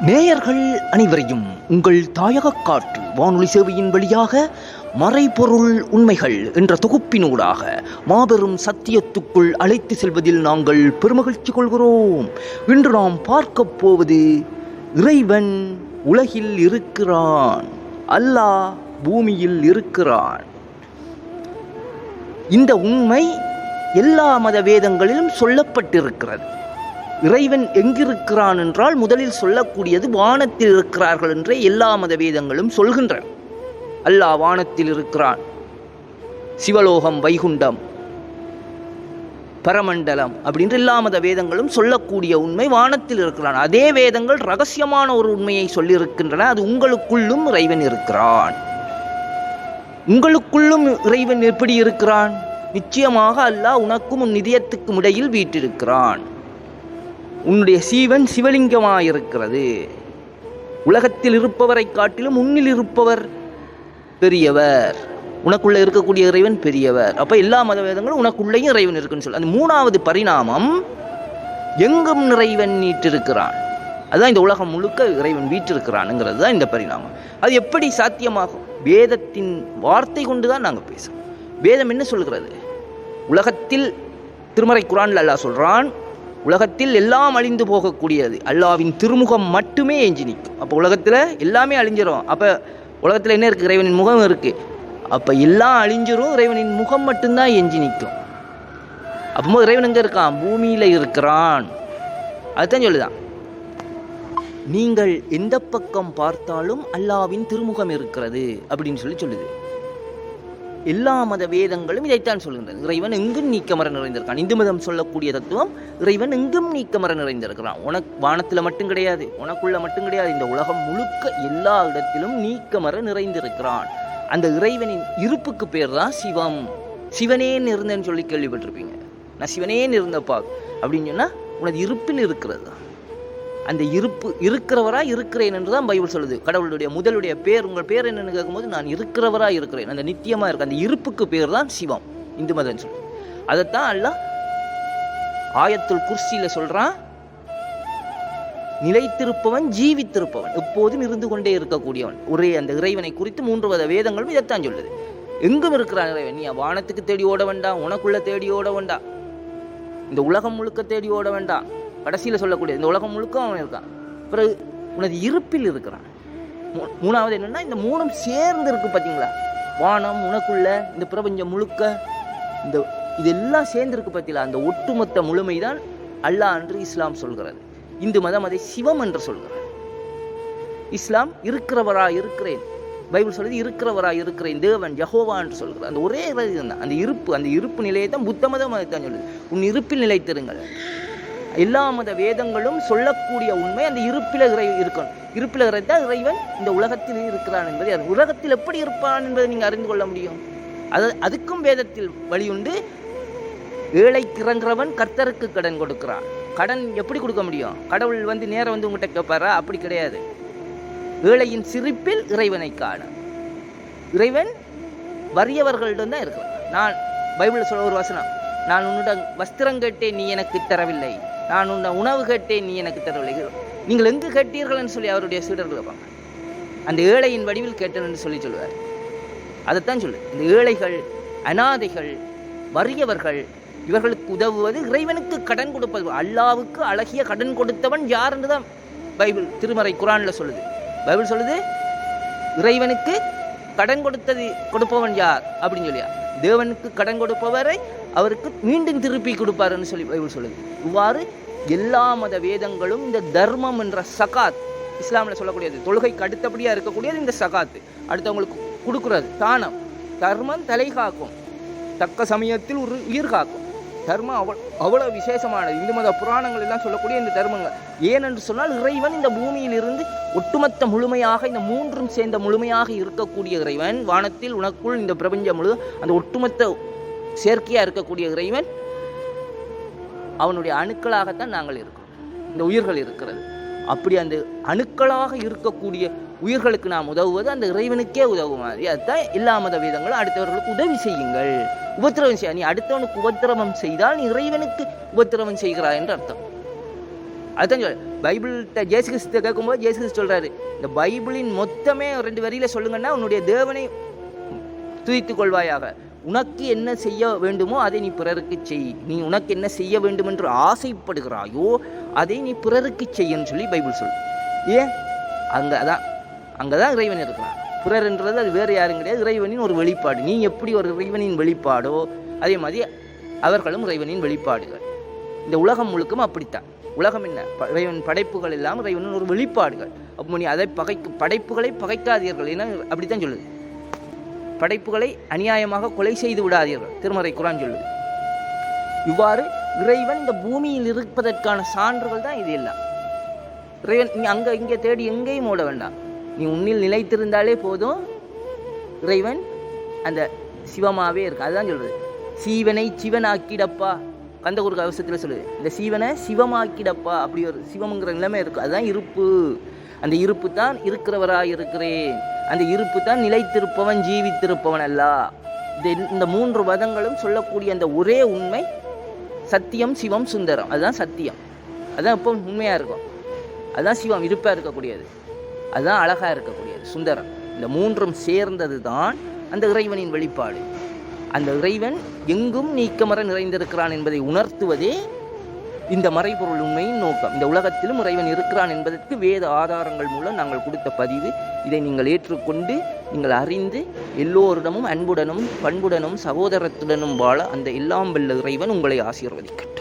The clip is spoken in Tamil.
நேயர்கள் அனைவரையும் உங்கள் தாயக காற்று வானொலி சேவையின் வழியாக மறைபொருள் உண்மைகள் என்ற தொகுப்பினூடாக மாபெரும் சத்தியத்துக்குள் அழைத்து செல்வதில் நாங்கள் பெருமகிழ்ச்சி கொள்கிறோம். இன்று நாம் பார்க்கப் போவது இறைவன் உலகில் இருக்கிறான். அல்லாஹ் பூமியில் இருக்கிறான். இந்த உண்மை எல்லா மத வேதங்களிலும் சொல்லப்பட்டிருக்கிறது. இறைவன் எங்கிருக்கிறான் என்றால் முதலில் சொல்லக்கூடியது வானத்தில் இருக்கிறார்கள் என்றே எல்லா மத வேதங்களும் சொல்கின்றன. அல்லாஹ் வானத்தில் இருக்கிறான். சிவலோகம் வைகுண்டம் பரமண்டலம் அப்படின்ற எல்லா மத வேதங்களும் சொல்லக்கூடிய உண்மை வானத்தில் இருக்கிறான். அதே வேதங்கள் ரகசியமான ஒரு உண்மையை சொல்லியிருக்கின்றன. அது உங்களுக்குள்ளும் இறைவன் இருக்கிறான். உங்களுக்குள்ளும் இறைவன் எப்படி இருக்கிறான்? நிச்சயமாக அல்லாஹ் உனக்கும் உன் நிதியத்துக்கும் இடையில் வீட்டிருக்கிறான். உன்னுடைய சீவன் சிவலிங்கமாயிருக்கிறது. உலகத்தில் இருப்பவரை காட்டிலும் உன்னில் இருப்பவர் பெரியவர். உனக்குள்ள இருக்கக்கூடிய இறைவன் பெரியவர். அப்ப எல்லா மதவேதங்களும் உனக்குள்ளேயும் இறைவன் இருக்குன்னு சொல்லு அந்த மூணாவது பரிணாமம் எங்கும் இறைவன் நீட்டிருக்கிறான். அதுதான் இந்த உலகம் முழுக்க இறைவன் வீட்டிருக்கிறானுங்கிறது தான் இந்த பரிணாமம். அது எப்படி சாத்தியமாகும்? வேதத்தின் வார்த்தை கொண்டு தான் நாங்கள் பேசுகிறோம் வேதம் என்ன சொல்கிறது? உலகத்தில் திருமறை குரான்ல அல்லாஹ் சொல்கிறான் உலகத்தில் எல்லாம் அழிந்து போகக்கூடியது. அல்லாவின் திருமுகம் மட்டுமே எஞ்சி நிற்கும். அப்போ உலகத்தில் எல்லாமே அழிஞ்சிரும். அப்போ உலகத்தில் என்ன இருக்குது இறைவனின் முகம் இருக்குது அப்போ எல்லாம் அழிஞ்சிரும். இறைவனின் முகம் மட்டும்தான் எஞ்சி நிற்கும். அப்போ இறைவன் எங்கே இருக்கான்? பூமியில் இருக்கிறான். அதுதான் சொல்லுதான். நீங்கள் எந்த பக்கம் பார்த்தாலும் அல்லாவின் திருமுகம் இருக்கிறது அப்படின்னு சொல்லி சொல்லுது. எல்லா மத வேதங்களும் இதைத்தான் சொல்கின்றது இறைவன் எங்கும் நீக்கமர நிறைந்திருக்கான் இந்து மதம் சொல்லக்கூடிய தத்துவம் இறைவன் எங்கும் நீக்கமர நிறைந்திருக்கிறான். உனக்கு வானத்தில் மட்டும் கிடையாது உனக்குள்ள மட்டும் கிடையாது. இந்த உலகம் முழுக்க எல்லா இடத்திலும் நீக்கமர நிறைந்திருக்கிறான். அந்த இறைவனின் இருப்புக்கு பேர் தான் சிவம். சிவனே இருந்தேன்னு சொல்லி கேள்விப்பட்டிருப்பீங்க. நான் சிவனே இருந்தப்பா அப்படின்னு சொன்னால் உனது இருப்பில் இருக்கிறது தான். அந்த இருப்பு இருக்கிறவரா இருக்கிறேன் என்று தான் பைபிள் சொல்லுது. கடவுளுடைய முதலுடைய பேர் உங்கள் பேர் என்னன்னு கேட்கும்போது நான் இருக்கிறவரா இருக்கிறேன். அந்த நித்தியமாக இருக்க. அந்த இருப்புக்கு பேர் தான் சிவம். இந்து மதம் சொல்லு அதைத்தான் அல்ல ஆயத்துள் குர்சியில் சொல்கிறான் நிலைத்திருப்பவன் ஜீவித்திருப்பவன். எப்போதும் இருந்து கொண்டே இருக்கக்கூடியவன். ஒரே அந்த இறைவனை குறித்து மூன்று வித வேதங்களும் இதைத்தான் சொல்லுது. எங்கும் இருக்கிறான் இறைவன். நீ வானத்துக்கு தேடி ஓட வேண்டாம் உனக்குள்ள தேடி ஓட வேண்டாம். இந்த உலகம் முழுக்க தேடி ஓட வேண்டாம். கடைசியில் சொல்லக்கூடிய இந்த உலகம் முழுக்க அவன் இருக்கான். பிறகு உனது இருப்பில் இருக்கிறான். மூணாவது என்னென்னா இந்த மூணும் சேர்ந்து இருக்கு பார்த்தீங்களா வானம் உனக்குள்ள இந்த பிரபஞ்சம் முழுக்க இந்த இதெல்லாம் சேர்ந்து இருக்கு பார்த்தீங்களா அந்த ஒட்டுமொத்த முழுமைதான் அல்லாஹ் என்று இஸ்லாம் சொல்கிறது இந்து மதம் அதை சிவம் என்று சொல்கிறது இஸ்லாம் இருக்கிறவரா இருக்கிறேன். பைபிள் சொல்லுது இருக்கிறவரா இருக்கிறேன் தேவன் ஜஹோவா என்று சொல்கிறார். அந்த ஒரே இதுதான் அந்த இருப்பு அந்த இருப்பு நிலையை தான் புத்த மதம் தான் சொல்லுது. உன் இருப்பில் நிலைத்திருங்கள். எல்லா மத வேதங்களும் சொல்லக்கூடிய உண்மை அந்த இருப்பில இறை இருக்கணும். இருப்பில இறைத்தான் இறைவன் இந்த உலகத்தில் இருக்கிறான் என்பதை அது உலகத்தில் எப்படி இருப்பான் என்பதை நீங்கள் அறிந்து கொள்ள முடியும். அது அதுக்கும் வேதத்தில் வழியுண்டு. ஏழை இறங்குறவன் கர்த்தருக்கு கடன் கொடுக்கிறான். கடன் எப்படி கொடுக்க முடியும்? கடவுள் வந்து நேரம் வந்து உங்கள்கிட்ட கேட்பாரா அப்படி கிடையாது. ஏழையின் சிரிப்பில் இறைவனை காண. இறைவன் வறியவர்களிடம் தான் இருக்கிறான். நான் பைபிளில் சொல்ல ஒரு வசனம் நான் உன்னிடம் வஸ்திரம் கேட்டேன் நீ எனக்கு தரவில்லை. நான் உன்னை உணவு கேட்டேன் நீ எனக்கு தரவில்லை நீங்கள் எங்கு கேட்டீர்கள்னு சொல்லி அவருடைய சீடர்கள் வைப்பாங்க அந்த ஏழையின் வடிவில் கேட்டேன்னு சொல்லி சொல்லுவார். அதைத்தான் சொல்லு. இந்த ஏழைகள் அனாதைகள் வறியவர்கள் இவர்களுக்கு உதவுவது இறைவனுக்கு கடன் கொடுப்பது. அல்லாவுக்கு அழகிய கடன் கொடுத்தவன் யார் என்று தான் பைபிள் திருமறை குரானில் சொல்லுது. பைபிள் சொல்லுது இறைவனுக்கு கடன் கொடுத்தது கொடுப்பவன் யார் அப்படின்னு சொல்லியா? தேவனுக்கு கடன் கொடுப்பவரை அவருக்கு மீண்டும் திருப்பி கொடுப்பாருன்னு சொல்லி பைபிள் சொல்லுது. இவ்வாறு எல்லா மத வேதங்களும் இந்த தர்மம் என்ற சகாத் இஸ்லாமில் சொல்லக்கூடியது. தொழுகைக்கு அடுத்தபடியாக இருக்கக்கூடியது இந்த சகாத்து அடுத்தவங்களுக்கு கொடுக்குறது. தானம். தர்மம் தலை காக்கும். தக்க சமயத்தில் ஒரு உயிர் காக்கும். தர்மம் அவ்வளோ அவ்வளோ விசேஷமானது. இந்து மத புராணங்கள் எல்லாம் சொல்லக்கூடிய இந்த தர்மங்கள். ஏனென்று சொன்னால் இறைவன் இந்த பூமியிலிருந்து ஒட்டுமொத்த முழுமையாக இந்த மூன்றும் சேர்ந்த முழுமையாக இருக்கக்கூடிய இறைவன். வானத்தில் உனக்குள் இந்த பிரபஞ்சம் முழு அந்த ஒட்டுமொத்த செயற்கையாக இருக்கக்கூடிய இறைவன். அவனுடைய அணுக்களாகத்தான் நாங்கள் இருக்கிறோம். இந்த உயிர்கள் இருக்கிறது. அப்படி அந்த அணுக்களாக இருக்கக்கூடிய உயிர்களுக்கு நாம் உதவுவது அந்த இறைவனுக்கே உதவும் மாதிரி அதுதான் எல்லா மத வேதங்களும் அடுத்தவர்களுக்கு உதவி செய்யுங்கள். உபத்திரவம் செய்ய நீ அடுத்தவனுக்கு உபத்திரவம் செய்தால் நீ இறைவனுக்கு உபத்திரவம் செய்கிறாய் என்று அர்த்தம். அதுதான் சொல் பைபிள்கிட்ட ஜேசு கிறிஸ்து கேட்கும்போது ஜேசு கிறிஸ்து சொல்கிறாரு இந்த பைபிளின் மொத்தமே ரெண்டு வரியில் சொல்லுங்கன்னா உன்னுடைய தேவனை துதித்துக் கொள்வாயாக. உனக்கு என்ன செய்ய வேண்டுமோ அதை நீ பிறருக்கு செய். நீ உனக்கு என்ன செய்ய வேண்டும் என்று ஆசைப்படுகிறாயோ அதை நீ பிறருக்கு செய்யன்னு சொல்லி பைபிள் சொல்லு ஏன்? அங்கே தான் அங்கே தான் இறைவன் இருக்கிறான். பிறர்ன்றது அது வேறு யாரும் கிடையாது. இறைவனின் ஒரு வெளிப்பாடு. நீ எப்படி ஒரு இறைவனின் வெளிப்பாடோ அதே மாதிரி அவர்களும் இறைவனின் வெளிப்பாடுகள். இந்த உலகம் முழுக்கும் அப்படித்தான். உலகம் என்ன? ப- இறைவன் படைப்புகள் எல்லாம் இறைவனின் ஒரு வெளிப்பாடுகள். அப்போ நீ அதை பகைக்கு படைப்புகளை பகைக்காதீர்கள் என அப்படித்தான் சொல்லுது. படைப்புகளை அநியாயமாக கொலை செய்து விடாதீர்கள். திருமறை குரான் சொல்லுது. இவ்வாறு இறைவன் இந்த பூமியில் இருப்பதற்கான சான்றுகள் தான் இது எல்லாம். இறைவன் நீ அங்கே இங்கே தேடி எங்கேயும் ஓட வேண்டாம். நீ உன்னில் நிலைத்திருந்தாலே போதும். இறைவன் அந்த சிவமாகவே இருக்கு. அதுதான் சொல்கிறது சீவனை சிவனாக்கிடப்பா. கந்த ஒரு அவசரத்தில் சொல்லுது. இந்த சீவனை சிவமாக்கிடப்பா. அப்படி ஒரு சிவம்ங்கிற நிலைமை இருக்கு. அதுதான் இருப்பு. அந்த இருப்பு தான் இருக்கிறவராக இருக்கிறேன் அந்த இருப்பு தான் நிலைத்திருப்பவன் ஜீவித்திருப்பவன் அல்ல. இந்த இந்த மூன்று வதங்களும் சொல்லக்கூடிய அந்த ஒரே உண்மை சத்தியம் சிவம் சுந்தரம். அதுதான் சத்தியம். அதுதான் எப்போ உண்மையாக இருக்கும். அதுதான் சிவம் இருப்பாக இருக்கக்கூடியது. அதுதான் அழகாக இருக்கக்கூடியது சுந்தரம். இந்த மூன்றும் சேர்ந்தது தான் அந்த இறைவனின் வெளிப்பாடு. அந்த இறைவன் எங்கும் நீக்கமர நிறைந்திருக்கிறான் என்பதை உணர்த்துவதே இந்த மறைபொருள் உண்மையின் நோக்கம். இந்த உலகத்திலும் இறைவன் இருக்கிறான் என்பதற்கு வேத ஆதாரங்கள் மூலம் நாங்கள் கொடுத்த பதிவு. இதை நீங்கள் ஏற்றுக்கொண்டு நீங்கள் அறிந்து எல்லோரிடமும் அன்புடனும் பண்புடனும் சகோதரத்துடனும் வாழ அந்த எல்லாம் வெல்ல இறைவன் உங்களை ஆசீர்வதிக்கட்டும்.